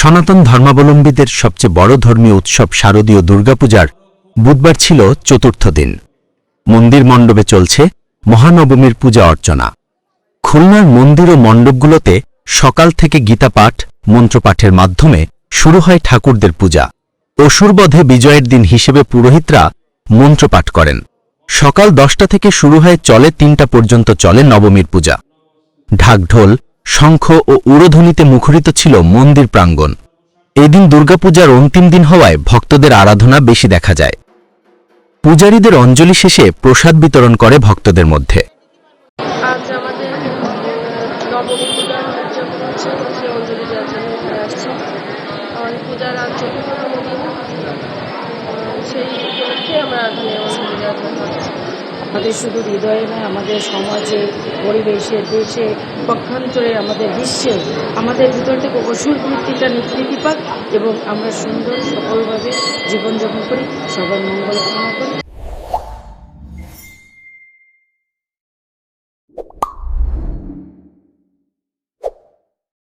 সনাতন ধর্মাবলম্বীদের সবচেয়ে বড় ধর্মীয় উৎসব শারদীয় দুর্গাপূজার বুধবার ছিল চতুর্থ দিন। মন্দির মণ্ডপে চলছে মহানবমীর পূজা অর্চনা। খুলনার মন্দির ও মণ্ডপগুলোতে সকাল থেকে গীতাপাঠ, মন্ত্রপাঠের মাধ্যমে শুরু হয় ঠাকুরদের পূজা। অসুরবধে বিজয়ের দিন হিসেবে পুরোহিতরা মন্ত্রপাঠ করেন। সকাল দশটা থেকে শুরু হয়ে চলে তিনটা পর্যন্ত চলে নবমীর পূজা। ঢাকঢোল শঙ্খ ও উড়োধ্বনিতে মুখরিত ছিল মন্দির প্রাঙ্গণ। এদিন দুর্গাপূজার অন্তিম দিন হওয়ায় ভক্তদের আরাধনা বেশি দেখা যায়। পূজারীদের অঞ্জলি শেষে প্রসাদ বিতরণ করে ভক্তদের মধ্যে। সেই আমরা আমাদের শুধু হৃদয়ে নয়, আমাদের সমাজে, পরিবেশে, দেশে, পক্ষান্তরে, আমাদের বিশ্বে, আমাদের ভিতর থেকে অসুর বৃত্তিটা পাক এবং আমরা সুন্দর, সফলভাবে জীবনযাপন করি। সবার মঙ্গল কামনা করি।